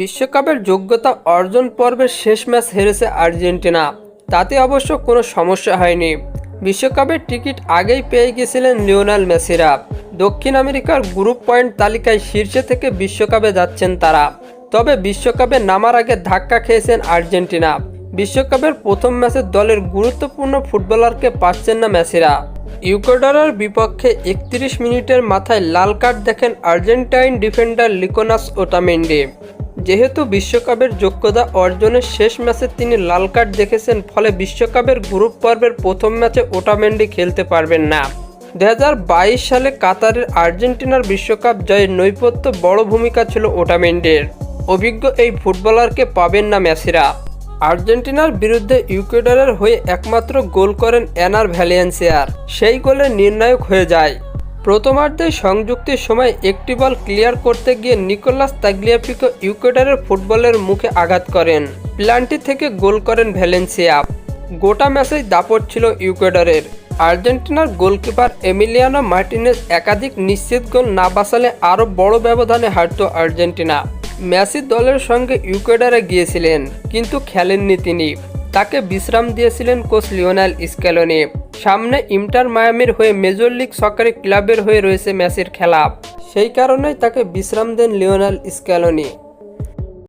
বিশ্বকাপের যোগ্যতা অর্জন পর্বের শেষ ম্যাচ হেরেছে আর্জেন্টিনা। তাতে অবশ্য কোনো সমস্যা হয়নি। বিশ্বকাপের টিকিট আগেই পেয়ে গেছিলেন লিওনাল মেসিরা। দক্ষিণ আমেরিকার গ্রুপ পয়েন্ট তালিকায় শীর্ষে থেকে বিশ্বকাপে যাচ্ছেন তারা। তবে বিশ্বকাপে নামার আগে ধাক্কা খেয়েছেন আর্জেন্টিনা। বিশ্বকাপের প্রথম ম্যাচে দলের গুরুত্বপূর্ণ ফুটবলারকে পাচ্ছেন না মেসিরা। ইউকোডারের বিপক্ষে একত্রিশ মিনিটের মাথায় লাল কার্ড দেখেন আর্জেন্টাইন ডিফেন্ডার লিকোনাস ওটামেন্ডি। যেহেতু বিশ্বকাপের যোগ্যতা অর্জনের শেষ ম্যাচে তিনি লাল কার্ড দেখেছেন, ফলে বিশ্বকাপের গ্রুপ পর্বের প্রথম ম্যাচে ওটামেন্ডি খেলতে পারবেন না। দু হাজার বাইশ সালে কাতারের আর্জেন্টিনার বিশ্বকাপ জয়ের নৈপথ্য বড় ভূমিকা ছিল ওটামেন্ডের। অভিজ্ঞ এই ফুটবলারকে পাবেন না মেসিরা। আর্জেন্টিনার বিরুদ্ধে ইউকেডারের হয়ে একমাত্র গোল করেন অ্যানার ভ্যালিয়েন্সিয়ার সেই গোলে নির্ণায়ক হয়ে যায়। প্রথমার্ধে সংযুক্তির সময় একটি বল ক্লিয়ার করতে গিয়ে নিকোলাস তাগলিয়াপিকো ইউকেডারের ফুটবলের মুখে আঘাত করেন। প্ল্যানটি থেকে গোল করেন ভ্যালেন্সিয়া। গোটা ম্যাচেই দাপট ছিল ইউকেডারের আর্জেন্টিনার গোলকিপার এমিলিয়ানো মার্টিনেজ একাধিক নিশ্চিত গোল না বাঁচালে আরও বড় ব্যবধানে হারত আর্জেন্টিনা। মেসি দলের সঙ্গে ইউকেডারে গিয়েছিলেন, কিন্তু খেলেননি তিনি। তাকে বিশ্রাম দিয়েছিলেন কোচ লিওনাল স্ক্যালোনি সামনে ইন্টার মায়ামির হয়ে মেজর লিগ সকারি ক্লাবের হয়ে রয়েছে ম্যাচের খেলা। সেই কারণেই তাকে বিশ্রাম দেন লিওনাল স্ক্যালোনি।